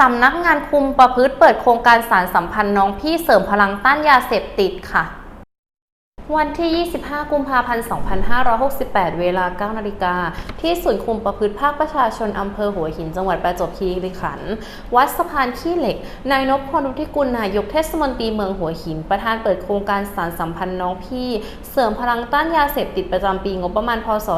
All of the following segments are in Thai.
สำนักงานคุมประพฤติเปิดโครงการสารสัมพันธ์น้องพี่เสริมพลังต้านยาเสพติดค่ะ วันที่ 25 กุมภาพันธ์ 2568 เวลา 9 นาฬิกา ที่ศูนย์คุมประพฤติภาคประชาชนอำเภอหัวหิน จังหวัดประจวบคีรีขันธ์ วัดสะพานขี้เหล็ก นายนพพลรุธิกุลนายกเทศมนตรีเมืองหัวหิน ประธานเปิดโครงการสารสัมพันธ์น้องพี่ เสริมพลังต้านยาเสพติดประจำปีงบประมาณ พศ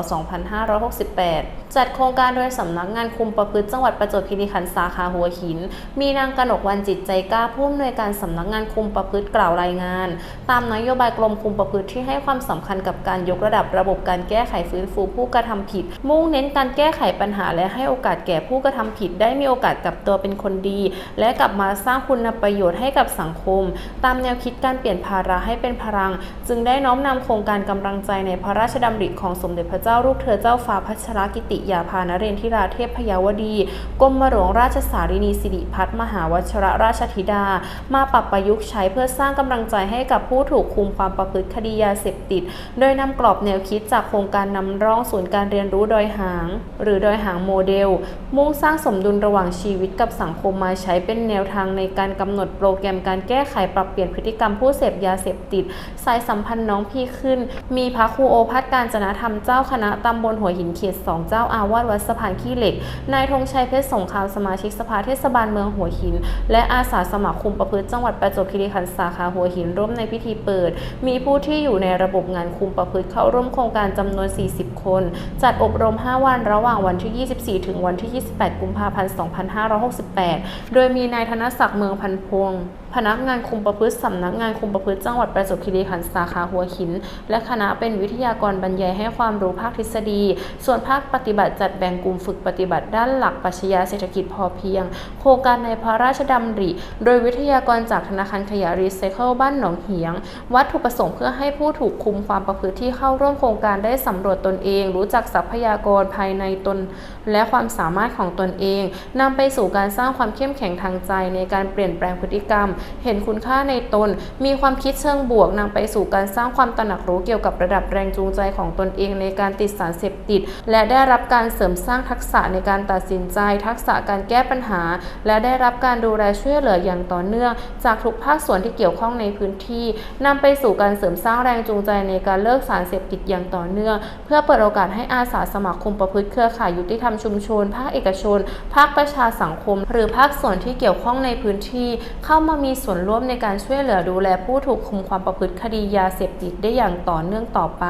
2568 จัดโครงการโดยสำนักงานคุมประพฤติจังหวัดประจวบคีรีขันธ์สาขาหัวหิน มีนางกนกวันจิตใจกล้าผู้อำนวยการสำนักงานคุมประพฤติกล่าวรายงาน ตามนโยบายกรมคุมประพฤติที่ให้ความสำคัญกับการยกระดับระบบการแก้ไขฟื้นฟูผู้กระทำผิด มุ่งเน้นการแก้ไขปัญหาและให้โอกาสแก่ผู้กระทำผิด ได้มีโอกาสกลับตัวเป็นคนดี และกลับมาสร้างคุณประโยชน์ให้กับสังคม ตามแนวคิดการเปลี่ยนภาระให้เป็นพลัง จึงได้น้อมนำโครงการกำลังใจในพระราชดำริของสมเด็จพระเจ้าลูกเธอเจ้าฟ้าพัชรกิติยาภานเรนทิราเทพพยาวดีกรมหลวงราชสารินีสิริพัฒมหาวชรราชธิดา มาปรับประยุกต์ใช้เพื่อสร้างกำลังใจให้กับผู้ถูกคุมความประพฤติคดียาเสพติด โดยนำกรอบแนวคิดจากโครงการนำร่องศูนย์การเรียนรู้ดอยหาง หรือดอยหางโมเดล มุ่งสร้างสมดุลระหว่างชีวิตกับสังคมมาใช้เป็นแนวทางในการกำหนดโปรแกรมการแก้ไขปรับเปลี่ยนพฤติกรรมผู้เสพยาเสพติด สายสัมพันธ์น้องพี่ขึ้น มีพระครูโอภาสการจนธรรมเจ้าคณะตำบลหัวหินเขตสองเจ้าอาวาสวัดสะพานขี้เหล็ก นายธงชัยเพชรสงครามสมาชิกสภาเทศบาลเมืองหัวหิน และอาสาสมัครคุมประพฤติจังหวัดประจวบคีรีขันธ์สาขาหัวหินร่วมในพิธีเปิด มีผู้ที่อยู่ในระบบงานคุมประพฤติเข้าร่วมโครงการจำนวน 40 คน จัดอบรม 5 วันระหว่างวันที่ 24 ถึงวันที่ 28 กุมภาพันธ์ 2568 โดยมีนายธนศักดิ์เมืองพันพวง พนักงานคุมประพฤติสำนักงานคุมประพฤติจังหวัดประจวบคีรีขันธ์สาขาหัวหิน และคณะเป็นวิทยากรบรรยายให้ความรู้ภาคทฤษฎี ส่วนภาคปฏิบัติจัดแบ่งกลุ่มฝึกปฏิบัติด้านหลักปรัชญาเศรษฐกิจพอเพียง โครงการในพระราชดำริ โดยวิทยากรจากธนาคารขยะรีไซเคิลบ้านหนองเหียง วัตถุประสงค์เพื่อให้ผู้ถูกคุมความประพฤติที่เข้าร่วมโครงการได้สำรวจตนเองรู้จักทรัพยากรภายในตน และความสามารถของตนเองนำไปสู่การสร้างความเข้มแข็งทางใจในการเปลี่ยนแปลงพฤติกรรม เห็นคุณค่าในตน มีความคิดเชิงบวกนำไปสู่การสร้างความตระหนักรู้เกี่ยวกับระดับแรงจูงใจของตนเองในการติดสารเสพติด และได้รับการเสริมสร้างทักษะในการตัดสินใจ ทักษะการแก้ปัญหา และได้รับการดูแลช่วยเหลืออย่างต่อเนื่อง จากทุกภาคส่วนที่เกี่ยวข้องในพื้นที่นำไปสู่การเสริมสร้างแรงจูงใจในการเลิกสารเสพติดอย่างต่อเนื่อง เพื่อเปิดโอกาสให้อาสาสมัครคุมประพฤติเครือข่ายยุติธรรมชุมชน ภาคเอกชน ภาคประชาสังคม หรือภาคส่วนที่เกี่ยวข้องในพื้นที่ เข้ามามีส่วนร่วมในการช่วยเหลือดูแลผู้ถูกคุมความประพฤติคดียาเสพติดได้อย่างต่อเนื่องต่อไป